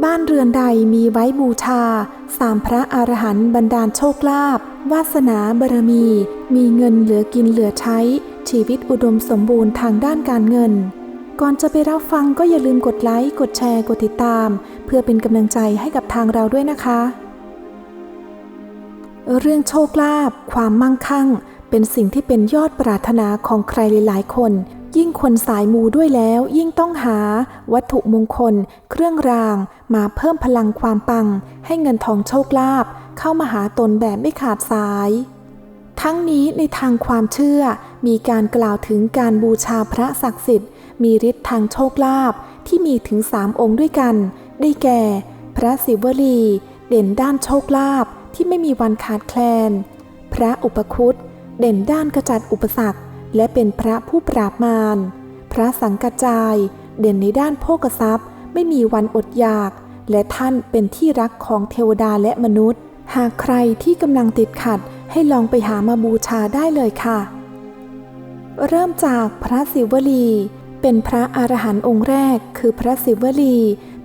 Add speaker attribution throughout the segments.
Speaker 1: บ้านเรือนใดมีไว้บูชา สามพระอรหันต์บันดาลโชคลาภวาสนาบารมี มีเงินเหลือกินเหลือใช้ ชีวิตอุดมสมบูรณ์ทางด้านการเงิน ก่อนจะไปรับฟังก็อย่าลืมกดไลค์ กดแชร์ กดติดตาม เพื่อเป็นกำลังใจให้กับทางเราด้วยนะคะ เรื่องโชคลาภความมั่งคั่ง เป็นสิ่งที่เป็นยอดปรารถนาของใครหลายๆคน ยิ่งคนสายมูด้วยแล้วยิ่งต้องหา วัตถุมงคล เครื่องราง มาเพิ่มพลังความปัง ให้เงินทองโชคลาภเข้ามาหาตนแบบไม่ขาดสาย ทั้งนี้ในทางความเชื่อ มีการกล่าวถึงการบูชาพระศักดิ์สิทธิ์ มีฤทธิ์ทางโชคลาภที่มีถึงสามองค์ด้วยกัน ได้แก่ พระศิวลี เด่นด้านโชคลาภที่ไม่มีวันขาดแคลน พระอุปคุตเด่นด้านกระจัดอุปสรรค และเป็นพระผู้ปราบมาร พระสังกัจจาย เด่นในด้านโภกทรัพย์ ไม่มีวันอดอยาก และท่านเป็นที่รักของเทวดาและมนุษย์ หากใครที่กำลังติดขัดให้ลองไปหามาบูชาได้เลยค่ะ เริ่มจากพระศิวลี เป็นพระอรหันต์องค์แรก คือพระศิวลี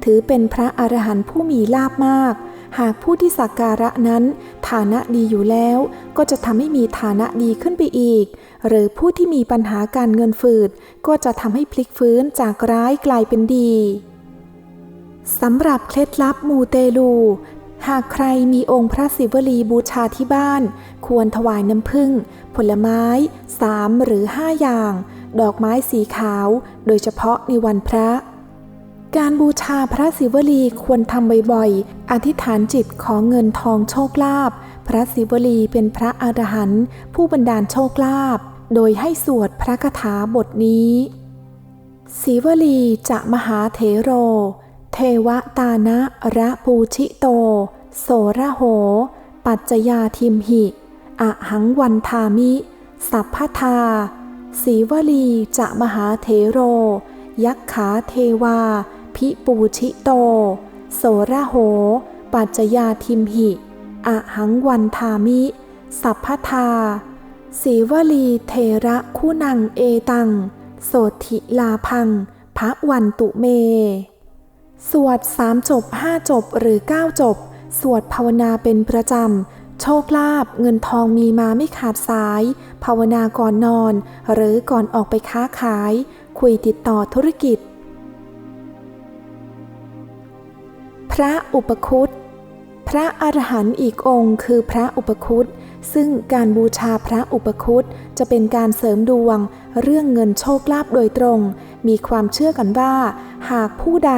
Speaker 1: ถือเป็นพระอรหันต์ผู้มีลาภมาก หากผู้ที่สักการะนั้น ฐานะดีอยู่แล้ว ก็จะทำให้มีฐานะดีขึ้นไปอีก หรือผู้ที่มีปัญหาการเงินฝืด ก็จะทำให้พลิกฟื้นจากร้ายกลายเป็นดีสำหรับเคล็ดลับมูเตลู หากใครมีองค์พระศิวลีบูชาที่บ้าน ควรถวายน้ำผึ้งผลไม้สามหรือห้าอย่าง ดอกไม้สีขาว โดยเฉพาะในวันพระ การบูชาพระศิวลีควรทำบ่อยๆ อธิษฐานจิตขอเงินทองโชคลาภ พระศิวลีเป็นพระอรหันต์ผู้บันดาลโชคลาภ โดยให้สวดพระคาถาบทนี้ศิวลีจะมหาเถโร เทวตานะระปูชิโต โสระโห ปัจจยาทิมหิอะหังวันทามิ สัพพทาสีวลีจะมหาเถโร ยักขาเทวา พิปูชิโต โสระโห ปัจจยาทิมหิอะหังวันทามิ สัพพทาสีวลีเทระคู่นังเอตัง โสธิลาพังพระวันตุเม สวดสามจบห้าจบหรือเก้าจบ สวดภาวนาเป็นประจำ โชคลาภเงินทองมีมาไม่ขาดสาย ภาวนาก่อนนอน หรือก่อนออกไปค้าขาย คุยติดต่อธุรกิจ ระอุปคุตพระอรหันต์อีกองค์คือพระอุปคุตซึ่งการบูชาพระอุปคุตจะเป็นการเสริมดวง เรื่องเงินโชคลาภโดยตรง มีความเชื่อกันว่า หากผู้ใด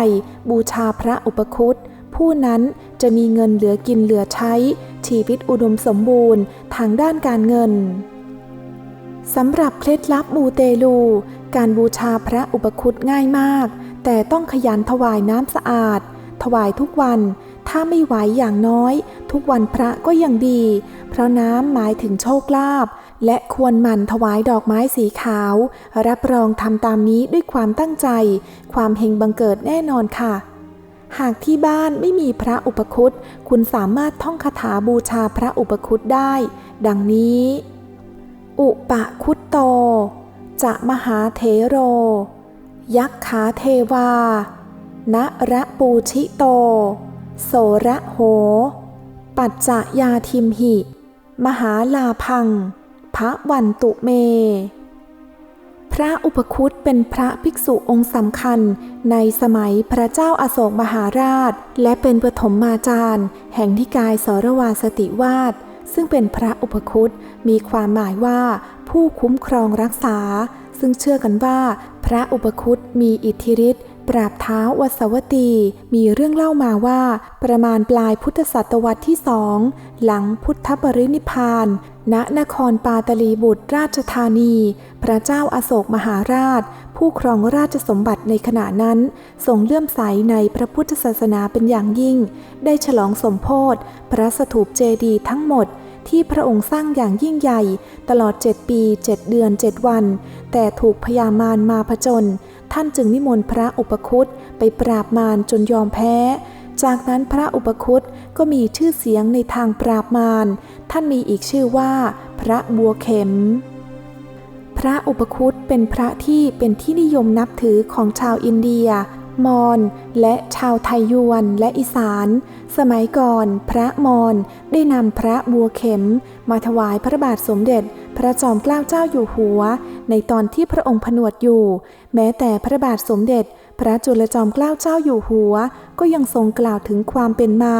Speaker 1: บูชาพระอุปคุตผู้นั้นจะมีเงินเหลือกินเหลือใช้ ชีวิตอุดมสมบูรณ์ทางด้านการเงินสำหรับเคล็ดลับมูเตลู การบูชาพระอุปคุตง่ายมาก แต่ต้องขยันถวายน้ำสะอาด ถวายทุกวัน ถ้าไม่ไหวอย่างน้อย ทุกวันพระก็ยังดี เพราะน้ำหมายถึงโชคลาภและควรหมั่นถวายดอกไม้สีขาว รับรองทำตามนี้ด้วยความตั้งใจ ความเฮงบังเกิดแน่นอนค่ะ หากที่บ้านไม่มีพระอุปคุตคุณสามารถท่องคาถาบูชาพระอุปคุตได้ ดังนี้ อุปคุตโต จะมหาเถโร ยักขาเทวา ณระปูชิโต โสระโห ปัจจยาทิมหิ มหาลาพัง พระวันตุเม พระอุปคุตเป็นพระภิกษุองค์สำคัญในสมัยพระเจ้าอาโศกมหาราช และเป็นปฐมมาจารย์ แห่งนิกายสรวาสติวาสซึ่งเป็นพระอุปคุตมีความหมายว่าผู้คุ้มครองรักษา ซึ่งเชื่อกันว่า พระอุปคุตมีอิทธิฤทธิ์ ปราบเท้าววสวตี มีเรื่องเล่ามาว่า ประมาณปลายพุทธศตวรรษที่สองหลังพุทธปรินิพพาน ณนครปาตลีบุตรราชธานี พระเจ้าอาโศกมหาราช ผู้ครองราชสมบัติในขณะนั้น ทรงเลื่อมใสในพระพุทธศาสนาเป็นอย่างยิ่ง ได้ฉลองสมโพธิพระสถูปเจดีย์ทั้งหมด ที่พระองค์สร้างอย่างยิ่งใหญ่ ตลอด7ปี7เดือน7วัน แต่ถูกพยามารมาผจญท่านจึงนิมนต์พระอุปคุตไปปราบมารจนยอมแพ้ จากนั้นพระอุปคุตก็มีชื่อเสียงในทางปราบมารท่านมีอีกชื่อว่า พระบัวเข็ม พระอุปคุตเป็นพระที่เป็นที่นิยมนับถือของชาวอินเดีย มอญและชาวไทยยวนและอีสาน สมัยก่อนพระมอญได้นำพระบัวเข็ม มาถวายพระบาทสมเด็จ พระจอมเกล้าเจ้าอยู่หัว ในตอนที่พระองค์ผนวดอยู่ แม้แต่พระบาทสมเด็จ พระจุลจอมเกล้าเจ้าอยู่หัว ก็ยังทรงกล่าวถึงความเป็นมา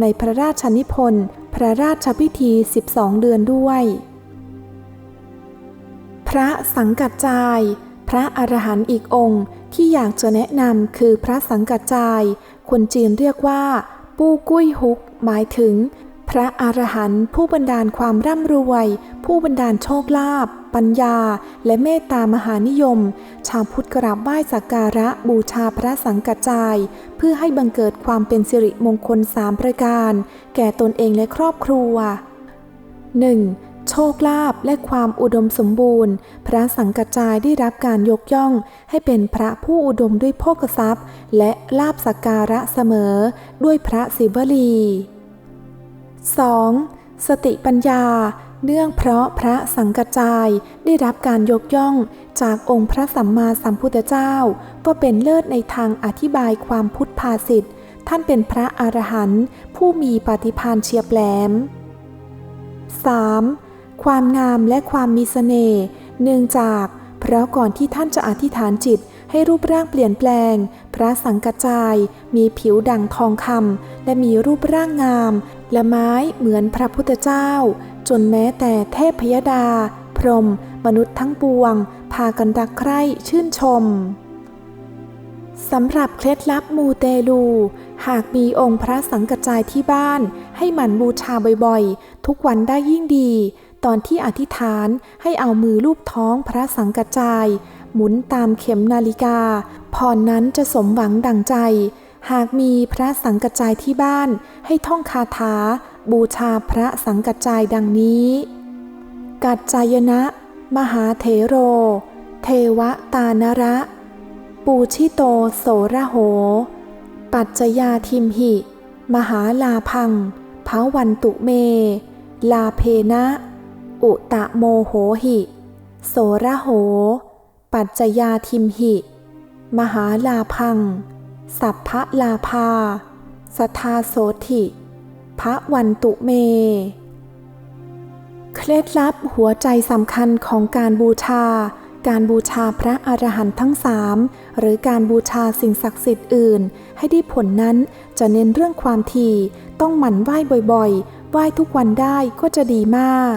Speaker 1: ในพระราชนิพนธ์พระราชพิธี 12 เดือนด้วย พระสังกัจจาย ระอรหันต์อีกองค์ที่อยากจะแนะนำคือพระสังกัจจาย คนจีนเรียกว่า ปู้กุ้ยฮุก หมายถึง พระอรหันต์ผู้บันดาลความร่ำรวย ผู้บันดาลโชคลาภปัญญา และเมตตามหานิยม ชาวพุทธกราบไหว้สักการะบูชาพระสังกัจจาย เพื่อให้บังเกิดความเป็นสิริมงคลสามประการ แก่ตนเองและครอบครัว 1. โชคลาภและความอุดมสมบูรณ์ พระสังกัจจายได้รับการยกย่อง ให้เป็นพระผู้อุดมด้วยโภคทรัพย์ และลาบสักการะเสมอ ด้วยพระศิวลี 2. สติปัญญา เนื่องเพราะพระสังกัจจายได้รับการยกย่อง จากองค์พระสัมมาสัมพุทธเจ้าว่าเป็นเลิศในทางอธิบายความพุทธภาษิตท่านเป็นพระอรหันต์ผู้มีปฏิภาณเฉียบแหลม 3. ความงามและความมีเสน่ห์เนื่องจากเพราะก่อนที่ท่านจะอธิษฐานจิตให้รูปร่างเปลี่ยนแปลง พระสังกัจจาย มีผิวดังทองคำและมีรูปร่างงามและไม้เหมือนพระพุทธเจ้า จนแม้แต่เทพพยดา พรหมมนุษย์ทั้งปวง พากันรักใคร่ชื่นชมสำหรับเคล็ดลับมูเตลู หากมีองค์พระสังกัจจายที่บ้าน ให้หมั่นบูชาบ่อยๆ ทุกวันได้ยิ่งดี ตอนที่อธิษฐานให้เอามือลูบท้องพระสังกัจจาย หมุนตามเข็มนาฬิกาพรนั้นจะสมหวังดังใจ หากมีพระสังกัจจายที่บ้าน ให้ท่องคาถา บูชาพระสังกัจจายดังนี้ กัจจายนะ มหาเถโร เทวตานระ ปูชิโตโสระโห ปัจจยาทิมหิ มหาลาพังภาวันตุเม ลาเพนะ อุตะโมโหหิ โสระโห ปัจจยาทิมหิ มหาลาพัง สัพพะลาภาสทาโสถิพระวันตุเม เคล็ดลับหัวใจสำคัญของการบูชา การบูชาพระอรหันต์ทั้งสามหรือการบูชาสิ่งศักดิ์สิทธิ์อื่น ให้ได้ผลนั้นจะเน้นเรื่องความถี่ต้องหมั่นไหว้บ่อยๆ ไหว้ทุกวันได้ก็จะดีมาก